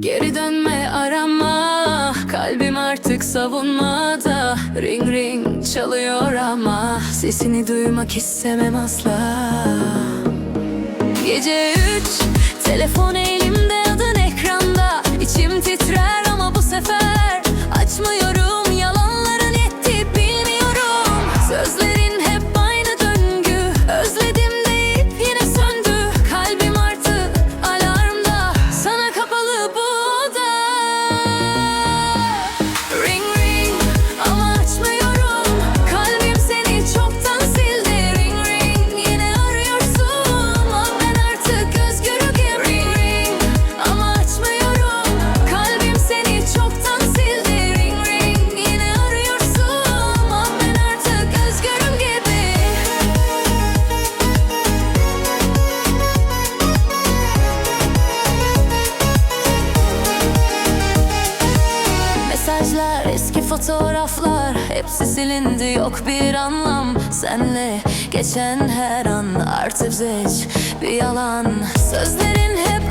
Geri dönme arama Kalbim artık savunmada. Ring ring çalıyor ama Sesini duymak istemem asla. Gece üç Telefon elimde. fotoğraflar Hepsi silindi yok bir anlam. Senle geçen her an Artık geç bir yalan. Sözlerin hep